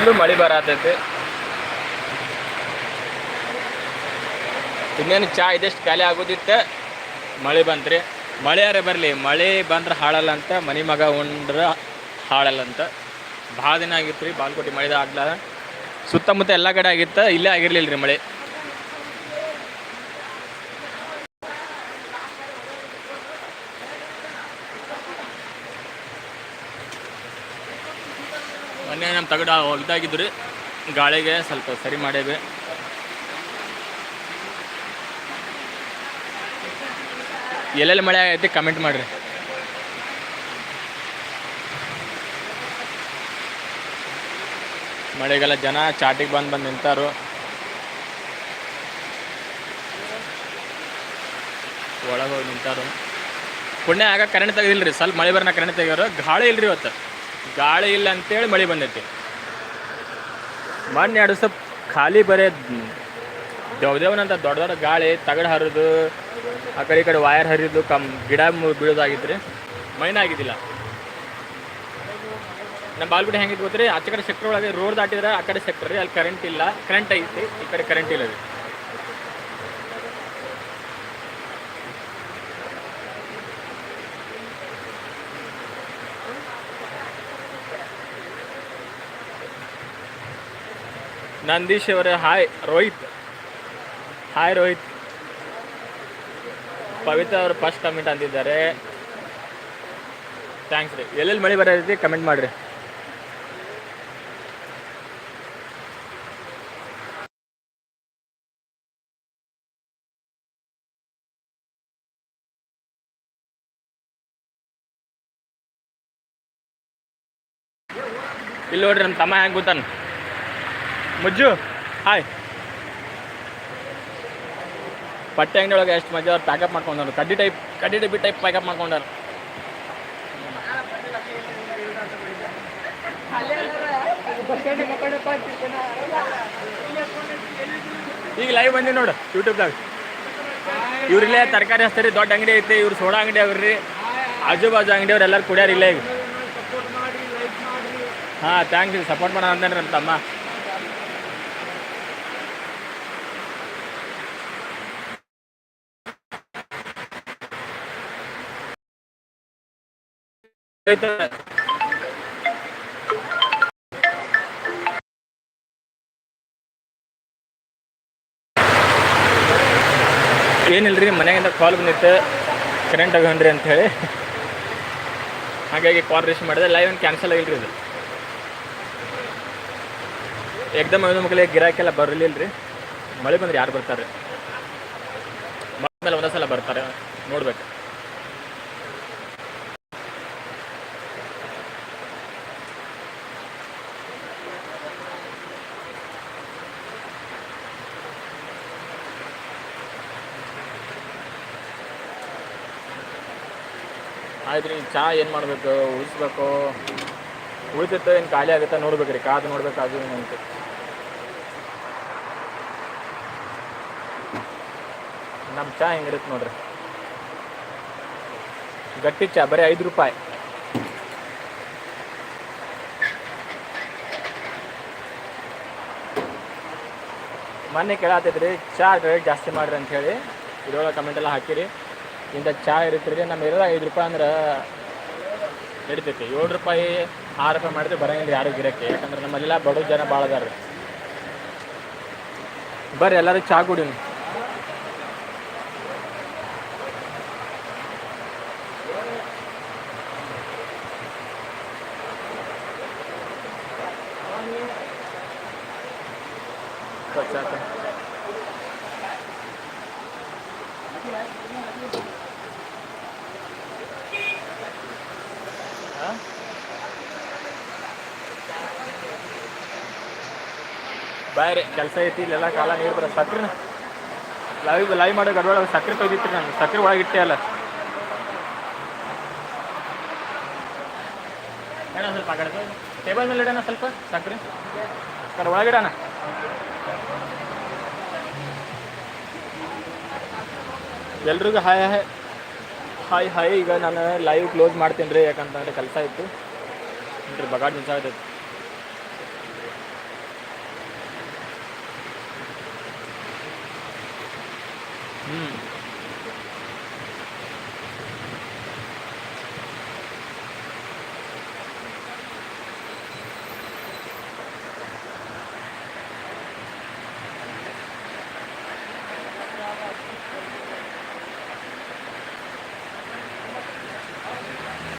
Full ಮಳೆ ಬರತೈತೆ. ಇನ್ನೇನು ಚಾ ಇದೆಷ್ಟು ಖಾಲಿ ಆಗೋದಿತ್ತು. ಮಳೆ ಬಂತ್ರಿ. ಮಳೆಯಾರೆ ಬರಲಿ, ಮಳೆ ಬಂದ್ರೆ ಹಾಳಲ್ಲ ಅಂತ, ಮನೆ ಮಗ ಉಂಡ್ರೆ ಹಾಳಲ್ಲ ಅಂತ. ಭಾಳ ದಿನ ಆಗಿತ್ತು ರೀ ಬಾಲ್ಕೋಟಿ ಮಳೆದ ಸುತ್ತಮುತ್ತ ಎಲ್ಲ ಕಡೆ ಆಗಿತ್ತು, ಇಲ್ಲೇ ಆಗಿರಲಿಲ್ಲ ರೀ ಮಳೆ. ಮೊನ್ನೆ ನಮ್ಮ ತಗಡ ಒಗ್ದಾಗಿದ್ದು ರೀ ಗಾಳಿಗೆ ಸ್ವಲ್ಪ ಸರಿ ಮಾಡೇವಿ ಎಲ್ಲೆಲ್ಲಿ ಮಳೆ ಆಗೈತಿ ಕಮೆಂಟ್ ಮಾಡಿರಿ. ಮಳೆಗೆಲ್ಲ ಜನ ಚಾಟಿಗೆ ಬಂದು ಬಂದು ನಿಂತಾರು. ಒಳಗೆ ಹೋಗಿ ನಿಂತಾರು. ಪುಣ್ಯ ಆಗ ಕರೆಂಟ್ ತೆಗೆದಿಲ್ರಿ, ಸ್ವಲ್ಪ ಮಳೆ ಬರೋಣ ಕರೆಂಟ್ ತೆಗಿಯೋರು. ಗಾಳಿ ಇಲ್ರಿ ಇವತ್ತು. ಗಾಳಿ ಇಲ್ಲ ಅಂತೇಳಿ ಮಳೆ ಬಂದೈತಿ. ಮೊನ್ನೆ ಎರಡು ಸ್ವಲ್ಪ ಖಾಲಿ ಬರೇ ದೇವದೇವನಂತ ದೊಡ್ಡ ದೊಡ್ಡ ಗಾಳಿ, ತಗಡು ಹರಿದು, ಆ ಕಡೆ ಈ ಕಡೆ ವೈರ್ ಹರಿದು, ಕಮ್ ಗಿಡ ಬೀಳೋದಾಗಿದ್ರಿ ಮೈನ ಆಗಿದ್ದಿಲ್ಲ. ನಮ್ಮ ಬಾಲ್ಬಿಡಿ ಹೆಂಗಿತ್ತು ಗೊತ್ತ್ರಿ? ಆಚೆ ಕಡೆ ಸೆಕ್ಟರ್ ಒಳಗೆ ರೋಡ್ ದಾಟಿದ್ರೆ ಆ ಕಡೆ ಸೆಕ್ಟರ್ ಅಲ್ಲಿ ಕರೆಂಟ್ ಇಲ್ಲ. ಕರೆಂಟ್ ಐತಿ, ಈ ಕಡೆ ಕರೆಂಟ್ ಇಲ್ಲ ರೀ. ನಂದೀಶ್ ಅವರೇ, ಹಾಯ್, ರೋಹಿತ್. ಹಾಯ್, ರೋಹಿತ್. ಪವಿತ್ರ ಅವರು ಫಸ್ಟ್ ಕಮೆಂಟ್ ಅಂದಿದ್ದಾರೆ. ಥ್ಯಾಂಕ್ಸ್ ರೀ. ಎಲ್ಲೆಲ್ಲಿ ಮಳೆ ರೀತಿ ಕಮೆಂಟ್ ಮಾಡಿರಿ. ಇಲ್ಲಿ ನೋಡ್ರಿ ನಮ್ಮ ತಮ್ಮ ಹೆಂಗೆ ಕೂತಾನ? ಮುಜ್ಜು ಹಾಯ್ ಬಟ್ಟೆ ಅಂಗಡಿ ಒಳಗೆ ಎಷ್ಟು ಮಜಾ ಅವ್ರು ಪ್ಯಾಕಪ್ ಮಾಡ್ಕೊಂಡವ್ರು. ಕಡ್ಡಿ ಟೈಪ್ ಕಡ್ಡಿ ಡಬ್ಬಿ ಟೈಪ್ ಪ್ಯಾಕಪ್ ಮಾಡ್ಕೊಂಡಾರ ಈಗ ಲೈವ್ ಬಂದಿ ನೋಡು ಯೂಟ್ಯೂಬ್ದಾಗ ಇವ್ರಿಲ್ಲೇ ತರಕಾರಿ ಹಚ್ತಾರೆ, ದೊಡ್ಡ ಅಂಗಡಿ ಐತಿ, ಇವ್ರು ಸೋಡಾ ಅಂಗಡಿ ಅವ್ರಿ. ಆಜು ಬಾಜು ಅಂಗಡಿಯವ್ರು ಎಲ್ಲರೂ ಕುಡಿಯಾರ ಇಲ್ಲೇ ಈಗ. ಹಾಂ ಥ್ಯಾಂಕ್ ಯು ಸಪೋರ್ಟ್ ಮಾಡೋಣ ಅಂತಂದ್ರೆ ನಮ್ಮ ತಮ್ಮ. ಏನಿಲ್ರಿ ಮನೆಯಿಂದ ಕಾಲ್ ಬಂದಿತ್ತು. ಕರೆಂಟ್ ಆಗನ್ರಿ ಅಂಥೇಳಿ ಹಾಗಾಗಿ ಕಾಲ್ ರಿಸೀವ್ ಮಾಡಿದೆ. ಲೈವ್ ಏನು ಕ್ಯಾನ್ಸಲ್ ಆಗಿಲ್ರಿ ಇದು ಎಕ್ದಮ್ ಐದು ಮಕ್ಕಳಿಗೆ ಗಿರಾಕೆಲ್ಲ ಬರಲಿಲ್ಲ ರೀ ಮಳೆ ಬಂದ್ರೆ ಯಾರು ಬರ್ತಾರೆ? ಮೇಲೆ ಒಂದೇ ಸಲ ಬರ್ತಾರೆ ನೋಡ್ಬೇಕು ಆಯ್ತು ರೀ ಚಹಾ ಏನು ಮಾಡಬೇಕು? ಉಳಿಸ್ಬೇಕು? ಉಳಿತೈತೆ ಏನು ಖಾಲಿ ಆಗುತ್ತೆ ನೋಡ್ಬೇಕು ರೀ ಕಾದು ನೋಡ್ಬೇಕು ಅದು ಏನಂತ ನಮ್ಮ ಚಹಾ ಹೆಂಗಿರುತ್ತೆ ನೋಡ್ರಿ? ಗಟ್ಟಿ ಚಹಾ ಬರೀ ಐದು ರೂಪಾಯಿ. ಮೊನ್ನೆ ಕೇಳತ್ತೈತ್ರಿ ಚಹಾ ರೇಟ್ ಜಾಸ್ತಿ ಮಾಡ್ರಿ ಅಂತ ಹೇಳಿ. ಇದ್ರೊಳಗೆ ಕಮೆಂಟ್ ಎಲ್ಲ ಹಾಕಿರಿ. ಇಂಥ ಚಹಾ ಇರುತ್ತೆ ನಮ್ಮ ಎಲ್ಲ ಐದು ರೂಪಾಯಿ ಅಂದ್ರೆ ನಡಿತೈತಿ. ಏಳು ರೂಪಾಯಿ ಆರು ರೂಪಾಯಿ ಮಾಡಿದ್ರೆ ಬರಂಗಿಲ್ಲ ಯಾರು ಗಿರಕ್ಕೆ. ಯಾಕಂದ್ರೆ ನಮ್ಮಲ್ಲೆಲ್ಲ ಬಡವ ಜನ ಭಾಳ ಅದಾರ ಬರ್ರಿ ಎಲ್ಲರೂ ಚಹಾ ಕುಡಿ. ಹಾಂ ಬಾಯ್ ರೀ ಕೆಲಸ ಐತಿ, ಇಲ್ಲೆಲ್ಲ ಕಾಲ ನೀರು ಬರ ಸಕ್ರಿನ. ಲೈವ್ ಲೈವ್ ಮಾಡೋ ಗಡ್ಬಡ ಸಕ್ರೆ ತೆಗ್ದಿತ್ತು ನಾನು. ಸಕ್ರೆ ಒಳಗಿಟ್ಟೆ ಅಲ್ಲ. ಸ್ವಲ್ಪ ಕಡೆ ಟೇಬಲ್ ಮೇಲೆ ಇಡೋಣ ಸ್ವಲ್ಪ, ಸಕ್ರೆ. ಕಡೆ ಒಳಗಿಡೋಣ ಎಲ್ರಿಗೂ ಹಾಯ್ ಹಾಯ್. Hi hi. ಈಗ ನಾನು ಲೈವ್ ಕ್ಲೋಸ್ ಮಾಡ್ತೀನಿ ರೀ, ಯಾಕಂತಂದ್ರೆ ಕೆಲಸ ಇತ್ತು. ಬಗಾಡ್ ಮಿಸ್ Mm.